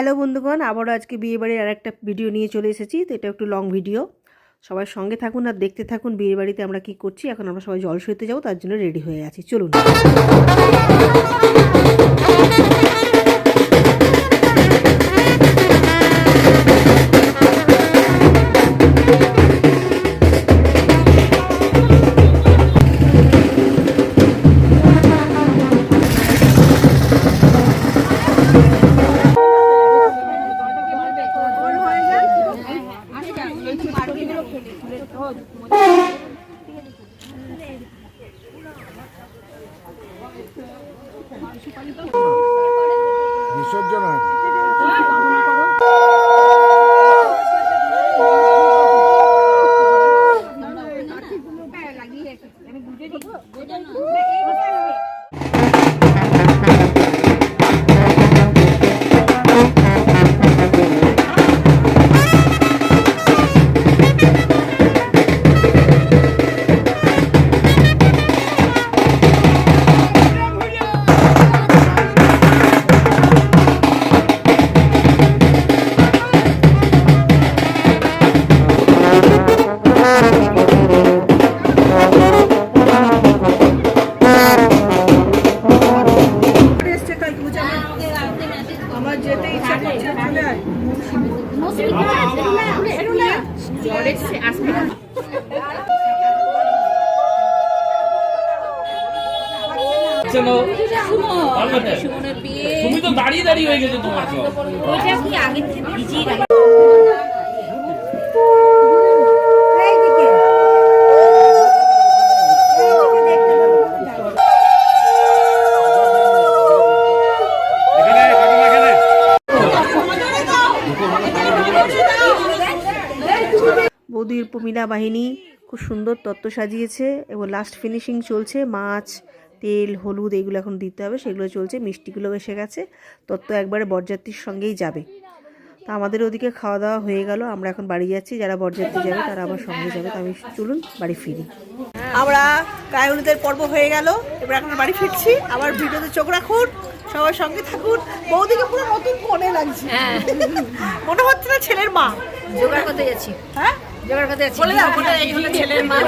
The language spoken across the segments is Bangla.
হ্যালো বন্ধুগণ, আবারও আজকে বিয়েবাড়ির আর একটা ভিডিও নিয়ে চলে এসেছি, তো এটা একটু লং ভিডিও সবাই সঙ্গে থাকুন আর দেখতে থাকুন বিয়েবাড়িতে আমরা কি করছি। এখন আমরা সবাই জল সইতে যাব, তার জন্য রেডি হয়ে আছি। চলুন। বিসর্জন হয়। যেতে ইচ্ছা করছে চলে আয় চলো পারবে না। তুমি তো দাঁড়িয়ে দাঁড়িয়ে হয়ে গেছে তোমার সব বৌদির প্রমিলা বাহিনী খুব সুন্দর তত্ত্ব সাজিয়েছে এবং লাস্ট ফিনিশিং চলছে। মাছ তেল হলুদ এগুলো এখন দিতে হবে সেগুলো চলছে। মিষ্টিগুলো এসে গেছে। তত্ত্ব একবারে বরযাত্রীর সঙ্গেই যাবে। তা আমাদের ওদিকে খাওয়া দাওয়া হয়ে গেল। আমরা এখন বাড়ি যাচ্ছি। যারা বরযাত্রী যাবে তারা আবার সঙ্গে যাবে। তো আমি চলুন বাড়ি ফিরি। আমরা গায়নিদের পর্ব হয়ে গেল। এবার এখন বাড়ি ফিরছি। আবার ভিডিওতে চোখ রাখুন সবার সঙ্গে থাকুন। বৌদিকে পুরো নতুন ফোনে লাগছে। মনে হচ্ছে না ছেলের মা। জোগাড় করতে যাচ্ছি। হ্যাঁ? জোগাড় করতে যাচ্ছি। ছেলের মা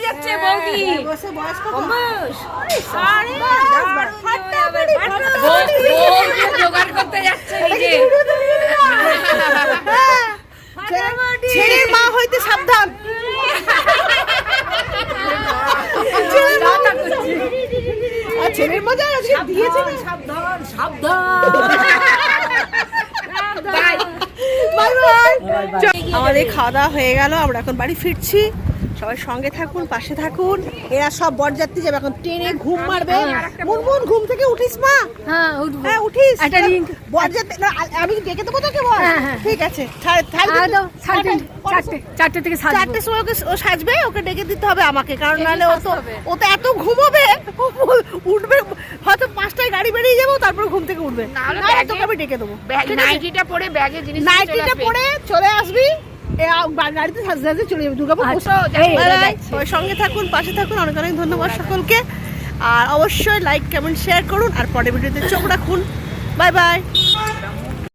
যাচ্ছে বৌদি বসে বয়স কত আরে ফাটাফাটি, বৌ- ফাটাফাটি। বৌদি জোগাড় করতে যাচ্ছে এই যে ছেলে- ছেলের মা হইতে সাবধান। ছেলের মজা দিয়েছে সাবধান সাবধান বাই বাই আমাদের খাওয়া দাওয়া হয়ে গেল আমরা এখন বাড়ি ফিরছি। সবাই সঙ্গে থাকুন পাশে থাকুন। এরা সব বরযাত্রী যাবে। এখন ট্রেনে ঘুম মারবে। মুনমুন ঘুম থেকে উঠিস মা। হ্যাঁ উঠবো। হ্যাঁ উঠিস। একটা ring। বরযাত্রী না, আমি ডেকে দেবো তোকে বল। হ্যাঁ, হ্যাঁ। ঠিক আছে। ছাড়- ছাড় আর দাও, সাড়ে চারটে চারটে থেকে সাজবো। চারটের সময় ওকে ও সাজবে ওকে ডেকে দিতে হবে আমাকে। কারণ নাহলে ও তো ও তো এত ঘুমোবে উঠবে হয়তো পাঁচটায় গাড়ি বেরিয়ে যাব তারপর ঘুম থেকে উঠবে। ব্যাগে- তোকে আমি ডেকে দেবো। নাইটিটা পরে ব্যাগে জিনিস চলে নাইটিটা পরে চলে আসবি। গাড়িতে সাজতে সাজতে চলে যাবে। দুর্গাপুর আচ্ছা। সবাই সঙ্গে থাকুন পাশে থাকুন। অনেক অনেক ধন্যবাদ সকলকে। আর অবশ্যই লাইক কমেন্ট শেয়ার করুন। আর পরের ভিডিওতে চোখ রাখুন। Bye bye